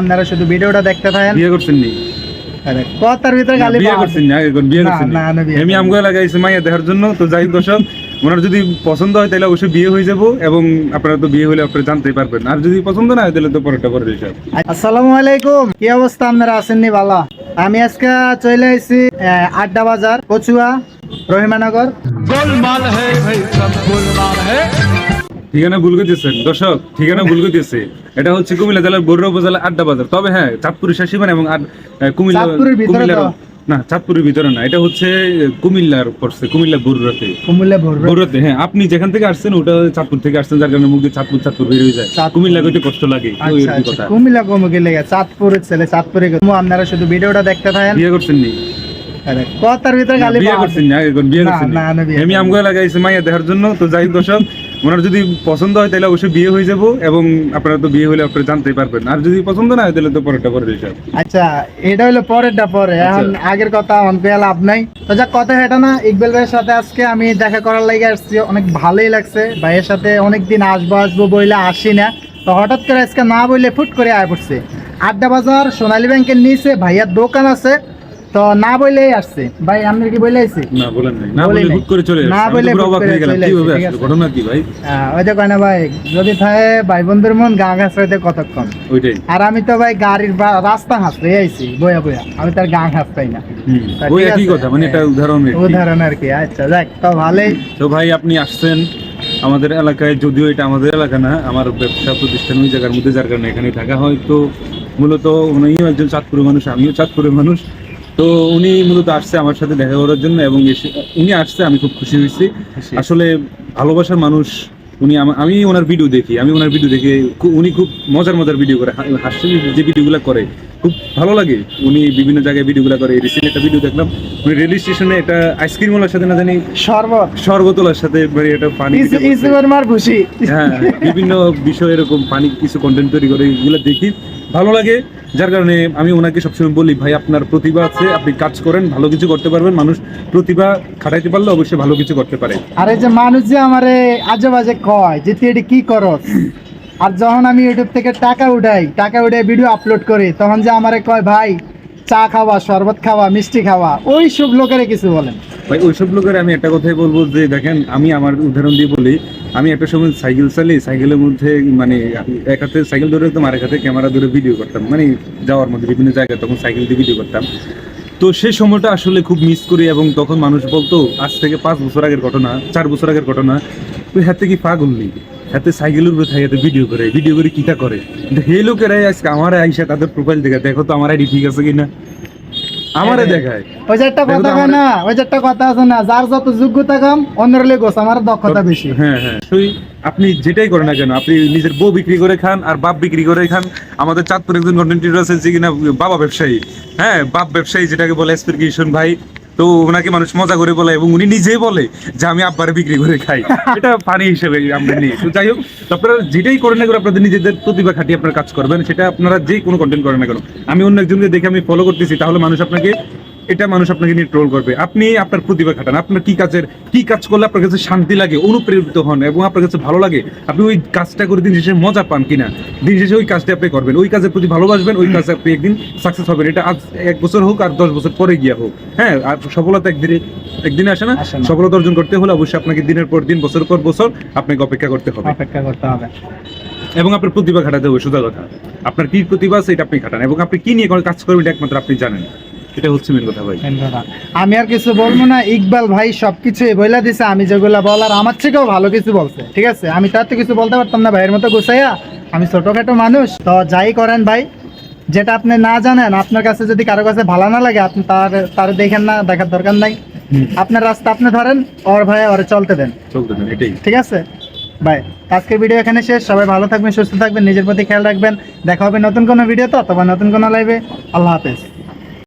আপনারা শুধু ভিডিওটা দেখতে থাকেন। বিয়ে করছেন নি আমি পছন্দ না হয় তাহলে তো আসসালামু আলাইকুম কি অবস্থা আপনারা আছেন নি চলে আড্ডা বাজার কচুয়া রহিমানগর। ঠিকানা ভুল করতেছেন। দর্শক ঠিকানা ভুল করতেছে। এটা হচ্ছে কুমিল্লা জেলার উপজেলা আড্ডা বাজার। তবে হ্যাঁ চাঁদপুরের শাসিমান এবং কুমিল্লা কুমিল্লার না চাঁদপুরের ভিতরে না। এটা হচ্ছে কুমিল্লার পড়ছে কুমিল্লা বড়ুয়াতে কুমুলে ভরবে হ্যাঁ আপনি যেখান থেকে আসছেন ওটা চাঁদপুর থেকে আসছেন যার কারণে মুখ দিয়ে চাঁদপুর চাঁদপুর বের হয়ে যায়। কুমিল্লা কইতে কষ্ট লাগে আচ্ছা আচ্ছা কুমিল্লা কমুকে লেগে চাঁদপুরের ছেলে চাঁদপুরে আপনারা শুধু ভিডিওটা দেখতে থাকেন। বিয়ে করছেন নি? কথার ভিতরে গালি বিয়ে করছেন না এখন বিয়ে করছেন আমি আমগো লাগাইছি মাইয়া দেখার জন্য তো যাই দর্শক ওনার যদি পছন্দ হয় তাহলে অবশ্যই বিয়ে হয়ে যাব এবং আপনারা তো বিয়ে হলে আপনারা জানতেই পারবেন। আর যদি পছন্দ না হয় তাহলে তো পরেরটা পরের হিসাব আচ্ছা এটা হলো পরেরটা পরে। আচ্ছা। এখন আগের কথা অনকে লাভ নাই। তো যাক কথা এটা না ইকবাল ভাইয়ের সাথে আজকে আমি দেখা করার লাগে আসছি। অনেক ভালোই লাগছে। ভাইয়ের সাথে অনেক দিন আসব আসব বইলে আসি না। তো হঠাৎ করে আজকে না বললে ফুট করে আয় পড়ছে। আড্ডা বাজার সোনালী ব্যাংকের নিচে ভাইয়ার দোকান আছে। তো না বললেই আসছে। ভাই আপনি কি বলে আইছি? না বলেন নাই। না বলে। হুট করে চলে না আসছে। বলে পুরো অবাক হয়ে গেলাম। কীভাবে আসছে, আসলো। ঘটনা কি ভাই? ওই ভাই যদি থাকে ভাই বন্ধুর মন গা ঘাস হইতে কতক্ষণ? ওইটাই। আর আমি তো ভাই গাড়ির রাস্তা হাসতে আইছি বয়া বয়া আমি তার গা ঘাস পাই না। ওই একই কথা মানে এটা উদাহরণ উদাহরণ আর কি। আচ্ছা যাক তো ভালোই। তো ভাই আপনি আসছেন আমাদের এলাকায় যদিও এটা আমাদের এলাকা না আমার ব্যবসা প্রতিষ্ঠান ওই জায়গার মধ্যে যার কারণে এখানে থাকা হয়। তো মূলত উনিও একজন চাঁদপুরের মানুষ আমিও চাঁদপুরের মানুষ। তো উনি মূলত আসছে আমার সাথে দেখা করার জন্য এবং উনি আসছে আমি খুব খুশি হয়েছি। আসলে ভালোবাসার মানুষ উনি আমি ওনার ভিডিও দেখি আমি ওনার ভিডিও দেখে উনি খুব মজার মজার ভিডিও করে হা- হাস্য যে ভিডিওগুলো করে খুব ভালো লাগে। উনি বিভিন্ন জায়গায় ভিডিওগুলো করে রিসেন্ট একটা ভিডিও দেখলাম উনি রেল স্টেশনে একটা আইসক্রিম ওয়ালার সাথে না জানি শরবত। সর্বতলার সাথে মানে একটা পানি হ্যাঁ বিভিন্ন বিষয় এরকম পানি কিছু কন্টেন্ট তৈরি করে এগুলো দেখি। ভালো লাগে। যার কারণে আমি ওনাকে সবসময় বলি ভাই আপনার প্রতিভা আছে আপনি কাজ করেন ভালো কিছু করতে পারবেন। মানুষ প্রতিভা খাটাইতে পারলে অবশ্যই ভালো কিছু করতে পারে। আর এই যে মানুষ যে আমারে আজে বাজে কয় যে তুই এটা কি করস? আর যখন আমি ইউটিউব থেকে টাকা উঠাই টাকা উঠাই ভিডিও আপলোড করি তখন যে আমারে কয় ভাই চা খাওয়া শরবত খাওয়া মিষ্টি খাওয়া ওই সব লোকেরা কিছু বলেন ভাই ওই সব লোকের আমি একটা কথাই বলব যে দেখেন আমি আমার উদাহরণ দিয়ে বলি আমি একটা সময় সাইকেল চালি সাইকেলের মধ্যে মানে এক হাতে সাইকেল ধরে রাখতাম আরেক হাতে ক্যামেরা ধরে ভিডিও করতাম। মানে যাওয়ার মধ্যে বিভিন্ন জায়গায় তখন সাইকেল দিয়ে ভিডিও করতাম। তো সেই সময়টা আসলে খুব মিস করি এবং তখন মানুষ বলতো, আজ থেকে পাঁচ বছর আগের ঘটনা, চার বছর আগের ঘটনা। তুই হাতে কি পাগল নেই? হাতে সাইকেলের উপরে থাকে ভিডিও করে ভিডিও করে কিটা করে? সেই লোকেরাই আজকে আমার আইসা তাদের প্রোফাইল দেখে, দেখো তো আমার আইডি ঠিক আছে কিনা? আমারে দেখায়। ওই যে একটা কথা কয় না ওই যে একটা কথা আছে না যার যত যোগ্যতা কম অন্যের লেগে আমার দক্ষতা বেশি। হ্যাঁ হ্যাঁ সেই আপনি যেটাই করেন না কেন আপনি নিজের বউ বিক্রি করে খান আর বাপ বিক্রি করে খান। আমাদের চাঁদপুর একজন কন্টেন্ট আছে যে কিনা বাবা ব্যবসায়ী। হ্যাঁ বাপ ব্যবসায়ী যেটাকে বলে এসপিরিকেশন ভাই। তো ওনাকে মানুষ মজা করে বলে এবং উনি নিজেই বলে যে আমি আব্বারে বিক্রি করে খাই। এটা পানি হিসেবে আমরা নিই তো যাই হোক আপনারা যেটাই করেন না করে আপনাদের নিজেদের প্রতিভা খাটিয়ে আপনারা কাজ করবেন সেটা আপনারা যে কোনো কন্টেন্ট করেন না কেন। আমি অন্য একজনকে দেখে আমি ফলো করতেছি তাহলে মানুষ আপনাকে এটা মানুষ আপনাকে নিয়ে ট্রোল করবে। আপনি আপনার প্রতিভা খাটান আপনার কি কাজের কি কাজ করলে আপনার কাছে শান্তি লাগে অনুপ্রেরিত হন এবং আপনার কাছে ভালো লাগে আপনি ওই কাজটা করে দিন শেষে মজা পান কিনা। দিন শেষে ওই কাজটা আপনি করবেন। ওই কাজের প্রতি ভালোবাসবেন ওই কাজে আপনি একদিন সাকসেস হবেন। এটা আজ এক বছর হোক আর দশ বছর পরে গিয়া হোক। হ্যাঁ আর সফলতা একদিনে একদিনে আসে না? সফলতা অর্জন করতে হলে অবশ্যই আপনাকে দিনের পর দিন বছর পর বছর আপনাকে অপেক্ষা করতে হবে। অপেক্ষা করতে হবে। এবং আপনার প্রতিভা খাটাতে হবে সোজা কথা। আপনার কি প্রতিভা আছে এটা আপনি খাটান। এবং আপনি কি নিয়ে কাজ করবেন এটা একমাত্র আপনি জানেন। এটা হচ্ছে মেন কথা ভাই। আমি আর কিছু বলব না ইকবাল ভাই সবকিছু বইলা দিছে আমি যেগুলা বলার আমার থেকেও ভালো কিছু বলছে ঠিক আছে? আমি তার তো কিছু বলতে পারতাম না ভাইয়ের মতো গুছাইয়া। আমি ছোটখাটো মানুষ তো যাই করেন ভাই যেটা আপনি না জানেন আপনার কাছে যদি কারও কাছে ভালো না লাগে আপনি তার তার দেখেন না দেখার দরকার নাই। আপনার রাস্তা আপনি ধরেন ওর ভাই ওরে চলতে দেন। চলতে দেন এটাই। ঠিক আছে? বাই আজকের ভিডিও এখানে শেষ। সবাই ভালো থাকবেন সুস্থ থাকবেন নিজের প্রতি খেয়াল রাখবেন। দেখা হবে নতুন কোনো ভিডিও তো অথবা নতুন কোনো লাইভে আল্লাহ হাফেজ।